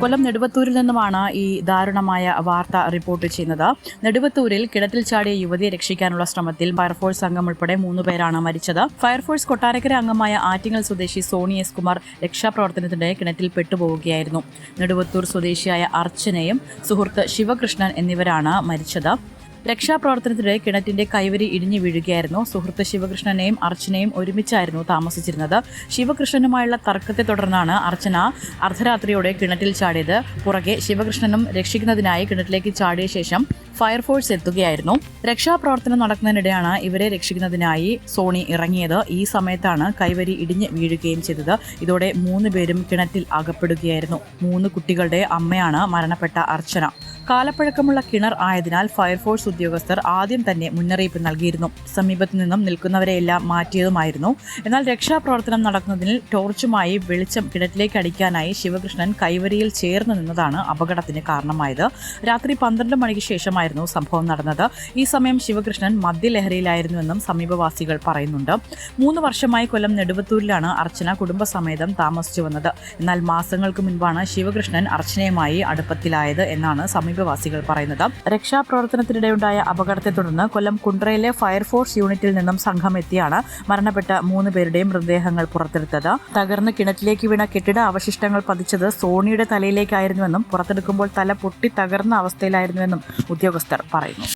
കൊല്ലം നെടുവത്തൂരിൽ നിന്നുമാണ് ഈ ദാരുണമായ വാർത്ത റിപ്പോർട്ട് ചെയ്യുന്നത്. നെടുവത്തൂരിൽ കിടത്തിൽ ചാടിയ യുവതിയെ രക്ഷിക്കാനുള്ള ശ്രമത്തിൽ ഫയർഫോഴ്സ് അംഗം ഉൾപ്പെടെ മൂന്ന് പേരാണ് മരിച്ചത്. ഫയർഫോഴ്സ് കൊട്ടാരക്കര അംഗമായ ആറ്റിങ്ങൽ സ്വദേശി സോണി എസ് കുമാർ രക്ഷാപ്രവർത്തനത്തിനിടെ കിണറ്റിൽ പെട്ടുപോവുകയായിരുന്നു. നെടുവത്തൂർ സ്വദേശിയായ അർച്ചനയും സുഹൃത്ത് ശിവകൃഷ്ണൻ എന്നിവരാണ് മരിച്ചത്. രക്ഷാപ്രവർത്തനത്തിനിടെ കിണറ്റിന്റെ കൈവരി ഇടിഞ്ഞു വീഴുകയായിരുന്നു. സുഹൃത്ത് ശിവകൃഷ്ണനെയും അർച്ചനയും ഒരുമിച്ചായിരുന്നു താമസിച്ചിരുന്നത്. ശിവകൃഷ്ണനുമായുള്ള തർക്കത്തെ തുടർന്നാണ് അർച്ചന അർദ്ധരാത്രിയോടെ കിണറ്റിൽ ചാടിയത്. പുറകെ ശിവകൃഷ്ണനും രക്ഷിക്കുന്നതിനായി കിണറ്റിലേക്ക് ചാടിയ ശേഷം ഫയർഫോഴ്സ് എത്തുകയായിരുന്നു. രക്ഷാപ്രവർത്തനം നടക്കുന്നതിനിടെയാണ് ഇവരെ രക്ഷിക്കുന്നതിനായി സോണി ഇറങ്ങിയത്. ഈ സമയത്താണ് കൈവരി ഇടിഞ്ഞ് വീഴുകയും ചെയ്തത്. ഇതോടെ മൂന്ന് പേരും കിണറ്റിൽ അകപ്പെടുകയായിരുന്നു. മൂന്ന് കുട്ടികളുടെ അമ്മയാണ് മരണപ്പെട്ട അർച്ചന. കാലപ്പഴക്കമുള്ള കിണർ ആയതിനാൽ ഫയർഫോഴ്സ് ഉദ്യോഗസ്ഥർ ആദ്യം തന്നെ മുന്നറിയിപ്പ് നൽകിയിരുന്നു. സമീപത്തു നിന്നും നിൽക്കുന്നവരെയെല്ലാം മാറ്റിയതുമായിരുന്നു. എന്നാൽ രക്ഷാപ്രവർത്തനം നടക്കുന്നതിൽ ടോർച്ചുമായി വെളിച്ചം കിണറ്റിലേക്ക് അടിക്കാനായി ശിവകൃഷ്ണൻ കൈവരിയിൽ ചേർന്ന് നിന്നതാണ് അപകടത്തിന് കാരണമായത്. രാത്രി പന്ത്രണ്ട് മണിക്ക് ശേഷമായിരുന്നു സംഭവം നടന്നത്. ഈ സമയം ശിവകൃഷ്ണൻ മദ്യലഹരിയിലായിരുന്നുവെന്നും സമീപവാസികൾ പറയുന്നുണ്ട്. മൂന്ന് വർഷമായി കൊല്ലം നെടുവത്തൂരിലാണ് അർച്ചന കുടുംബസമേതം താമസിച്ചു വന്നത് എന്നാൽ മാസങ്ങൾക്ക് മുൻപാണ് ശിവകൃഷ്ണൻ അർച്ചനയുമായി അടുപ്പത്തിലായത് എന്നാണ് സമീപവാസികൾ പറയുന്നത്. രക്ഷാപ്രവർത്തനത്തിനിടെയുണ്ടായ അപകടത്തെ തുടർന്ന് കൊല്ലം കുണ്ട്രയിലെ ഫയർഫോഴ്സ് യൂണിറ്റിൽ നിന്നും സംഘം എത്തിയാണ് മരണപ്പെട്ട മൂന്ന് പേരുടെയും മൃതദേഹങ്ങൾ പുറത്തെടുത്തത്. തകർന്ന് കിണറ്റിലേക്ക് വീണ കെട്ടിട അവശിഷ്ടങ്ങൾ പതിച്ചത് സോണിയുടെ തലയിലേക്കായിരുന്നുവെന്നും പുറത്തെടുക്കുമ്പോൾ തല പൊട്ടി തകർന്ന അവസ്ഥയിലായിരുന്നുവെന്നും ഉദ്യോഗസ്ഥർ പറയുന്നു.